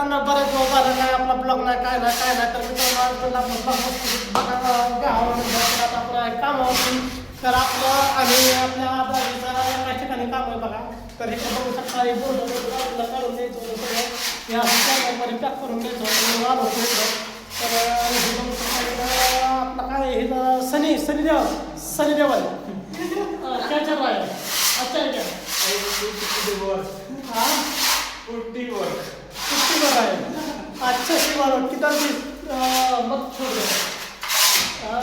मित्रांनो बरेच दिवस झालं नाही आपला ब्लॉग नाही काय नाही काय नाही तर मित्रांनो आज पण आपला ब्लॉग बघा आता आपलं आहे तर आपलं आणि आपल्या एका ठिकाणी काम आहे बघा. तर हे बघू शकता हे बोर्ड आपल्याला काढून द्यायचं होतं सगळं. या कॅमेरामध्ये पॅक करून द्यायचं होतं म्हणून आलो होतो इकडं. तर बघू शकता इकडं आपलं काय हे सनी सनी देवा सनी देवाल काय चालू आहे अच्छा क्या हा कुट्टी बघा आहे. अच्छा शिवाय किती भी मत छोड़ दो हा,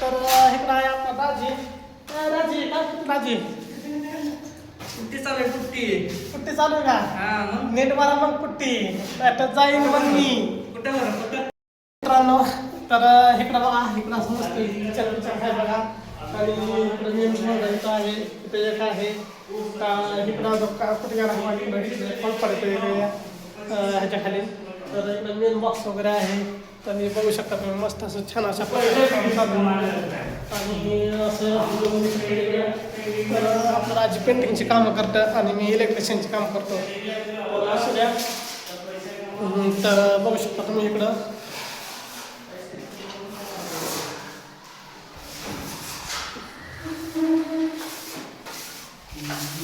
तर इकडं आहे आपला दाजी. अं, दाजी काय दाजी? कुठे चालू आहे कुठे कुट्टी चालू आहे का? हा मग? नेट मारा मग कुट्टी. त्याच्यात जाईन मग मी. कुठं बरं कुठं? मित्रांनो तर इकडं बघा इकडं असं मस्त विचार विचार आहे बघा. आणि इकडं इथं आहे. इथं एक आहे. इकडं कुठे गेला? हा फळ पडते ह्याच्या खाली. तर इकडं मेन बॉक्स वगैरे आहे. तर मी बघू शकता तुम्ही मस्त असं छान अशा आणि हे असं तर आपलं आजी पेंटिंगची कामं करतं आणि मी इलेक्ट्रिशियनची काम करतो. असू द्या. तर बघू शकता तुम्ही इकडं.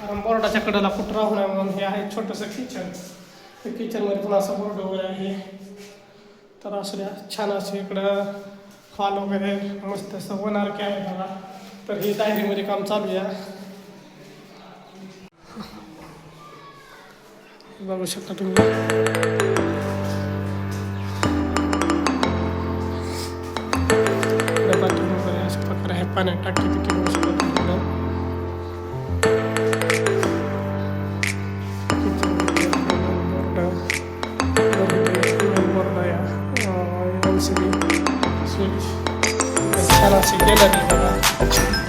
कारण बोर्डाच्या कडेला कुठं राहू नये म्हणून हे आहे छोटंसं किचन ते किचनमध्ये पण असं बोर्ड वगैरे आहे. तर असं छान असं इकडं हॉल वगैरे मस्त असं होणार की आहे मला तर ही डायरीमध्ये काम चालू आहे. बघू शकता तुम्ही. वगैरे आहे पाण्यात टाकी गॅलरी बघा आता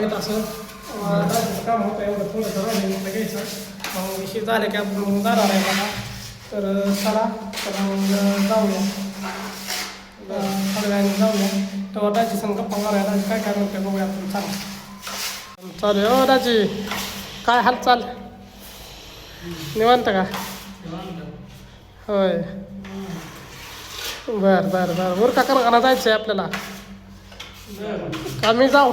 थोड्या असं काम होतं एवढं थोडंसं राहिलं म्हटलं घ्यायचं. मग विषय झाले की आपण जाणार आहे मला तर चला तर मग जाऊया. अं, थोड्या जाऊया. तेव्हा राजी संघ गप्पा मारायला राजी काय काय म्हणते बघूया आपण. चला. चालेल हो राजी काय हालचाल? निवांत का? होय. बर बर बर. बर का कारखाना जायचं आहे आपल्याला. का मी जाऊ?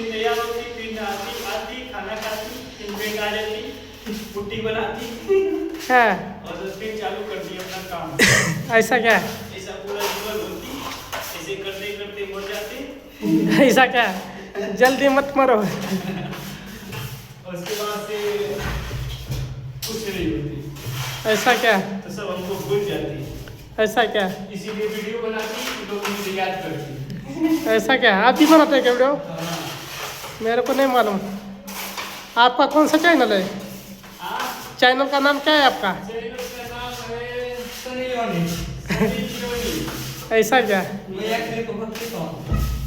होती आती खाना खाती आ जाती पुट्टी बनाती है। और फिर चालू करती अपना काम। ऐसा क्या? ऐसा पूरा जीवन होती ऐसे करते करते मर जाते। ऐसा क्या? जल्दी मत मरो। उसके बाद से कुछ नहीं होती। ऐसा क्या? तो सब हमको भूल जाती। ऐसा क्या? इसीलिए वीडियो बनाती तो लोग मुझे याद करती। ऐसा क्या? आप भी बनाते हैं क्या वीडियो? हाँ, मेरे को नहीं मालूम। आपका कौन सा चैनल है? चैनल का नाम क्या है आपका? है ऐसा क्या?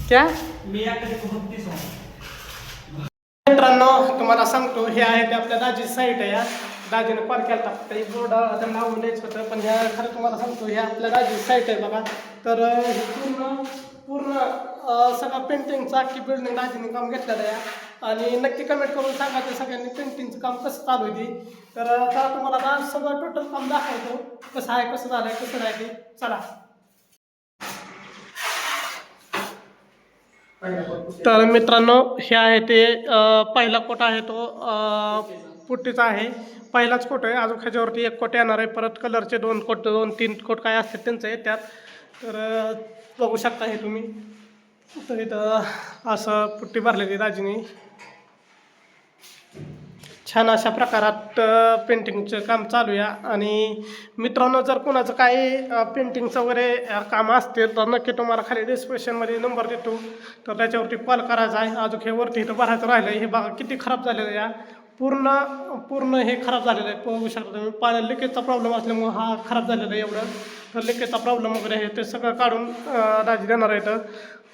क्या? मित्रांनो तुम्हाला सांगतो हे आहे ते आपल्या दाजी साईट आहे या दाजीने पार केला होता बोर्ड आता नाव लिहायचं होतं पण ह्या खरं तुम्हाला सांगतो हे आपल्या दाजी साईट आहे बघा. तर पूर्ण पूर्ण सगळं पेंटिंगचं अख्खी बिल्डिंग दाजीने काम घेतलेलं आहे. आणि नक्की कमेंट करून सांगा ते सगळ्यांनी पेंटिंगचं काम कसं चालू होती तर आता तुम्हाला आता सगळं टोटल काम दाखवतो. कसं आहे कसं झालं आहे कसं नाही ते. चला. तर मित्रांनो हे आहे ते पहिला कोट आहे तो पुट्टीचा आहे. पहिलाच कोट आहे. अजून ह्याच्यावरती एक कोट येणार आहे. परत कलरचे दोन कोट दोन तीन कोट काय असतात त्यांचं आहे त्यात तर बघू शकता हे तुम्ही. तर इथं असं पुट्टी भरलेली दाजीने. छान अशा प्रकारात पेंटिंगचं काम चालू आहे. आणि मित्रांनो जर कोणाचं काही पेंटिंगचं वगैरे काम असतील तर नक्की तुम्हाला खाली डिस्क्रिप्शनमध्ये नंबर देतो. तर त्याच्यावरती कॉल करायचा आहे. अजून हे वरती इथं भरायचं राहिलं आहे हे बघा किती खराब झालेलं आहे या. पूर्ण पूर्ण हे खराब झालेलं आहे. बघू शकता तुम्ही पाण्या लिकेजचा प्रॉब्लेम असल्यामुळं हा खराब झालेला आहे एवढं. तर लिकेजचा प्रॉब्लेम वगैरे आहे ते सगळं काढून राजी देणार देणार आहेत.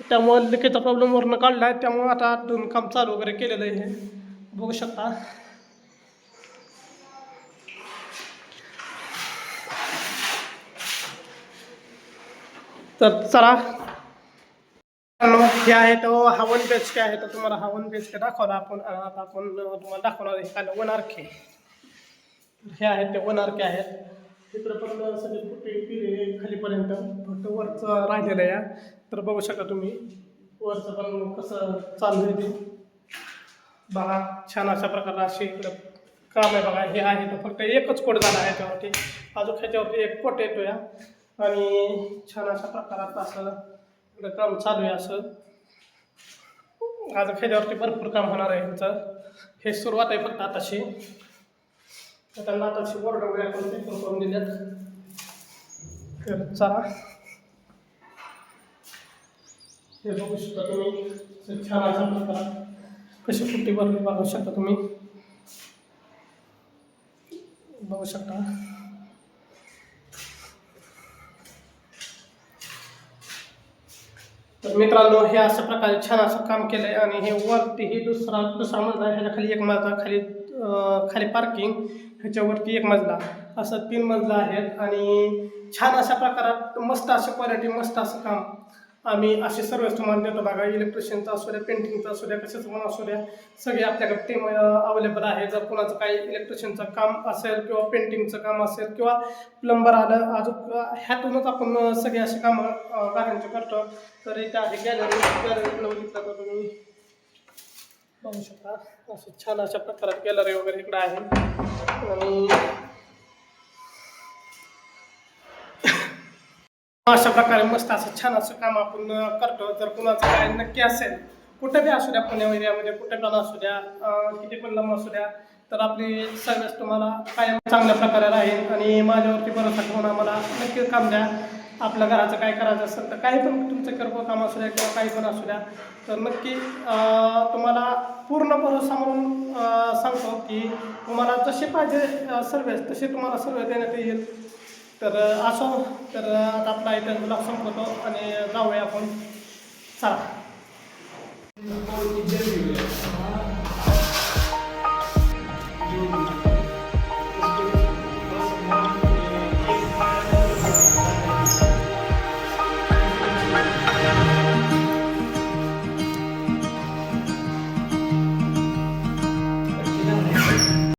त्यामुळं लिकेजचा प्रॉब्लेम वरनं काढला आहे त्यामुळं आता दोन काम चालू वगैरे केलेलं आहे हे. बघू शकता. तर चला हॅलो हे आहे तो हवन बेच काय आहे तर तुम्हाला हवन बेच दाखवला आपण. आता आपण तुम्हाला दाखवणार आहे काय वन आरखे हे आहेत ते वन आरखे आहेत. तिकडं पण सगळे कुठे पिले खालीपर्यंत फक्त वरचं राहिलेलं आहे. तर बघू शकता तुम्ही वरचं पण कसं चाललंय ते. बघा छान अशा प्रकारे असे इकडं काम आहे बघा हे आहे. तर फक्त एकच कोट झाला आहे याच्यावरती अजून ह्याच्यावरती एक कोट येतो या आणि छान अशा प्रकारात असं इकडं काम चालू आहे असं. आज खेड्यावरती भरपूर काम होणार आहे ह्याचं हे सुरुवात आहे फक्त आताशी. तर त्यांना आताशी बोर्ड वगैरे आपण ते पण करून दिल्यात तर चला. हे बघू शकता तुम्ही. छान अशा प्रकारात कशी कुट्टी भरली बघू शकता तुम्ही? बघू शकता. तर मित्रांनो हे अशा प्रकारे छान असं काम केलं आहे आणि हे वरती ही दुसरा दुसरा मजला आहे ह्याच्या खाली एक मजला खाली खाली पार्किंग ह्याच्यावरती एक मजला. असं तीन मजला आहेत आणि छान अशा प्रकारात मस्त अशी क्वालिटी मस्त असं काम. आम्ही असे सर्वच तुम्हाला देतो बघा इलेक्ट्रिशियनचं असू द्या पेंटिंगचं असू द्या कशाचं पण असू द्या सगळे आपल्याकडे टीम अवेलेबल आहे. जर कोणाचं काही इलेक्ट्रिशियनचं काम असेल किंवा पेंटिंगचं काम असेल किंवा प्लंबर आलं अजून ह्यातूनच आपण सगळे असे कामं गाड्यांचे करतो. तर इथे आहे गॅलरी गॅलरी बघितलं तर तुम्ही बघू शकता. असं छान अशा प्रकारात गॅलरी वगैरे इकडं आहे. आणि अशा प्रकारे मस्त असं छान असं काम आपण करतो. जर कुणाचं काय नक्की असेल कुठं बी असू द्या पुणे एरियामध्ये कुठे पण असू द्या किती पण लांब असू द्या तर आपली सर्विस तुम्हाला कायम चांगल्या प्रकारे राहील आणि माझ्यावरती भरोसा ठेवून आम्हाला नक्की काम द्या. आपल्या घराचं काय करायचं असेल तर काही पण तुमचं किरकोळ काम असू द्या किंवा काही पण असू द्या तर नक्की तुम्हाला पूर्ण भरोसा म्हणून सांगतो की तुम्हाला जशी पाहिजे सर्विस तशी तुम्हाला सर्विस देण्यात येईल. तर असो तर आता आपला इथं ब्लॉग संपवतो आणि जाऊया आपण. चला.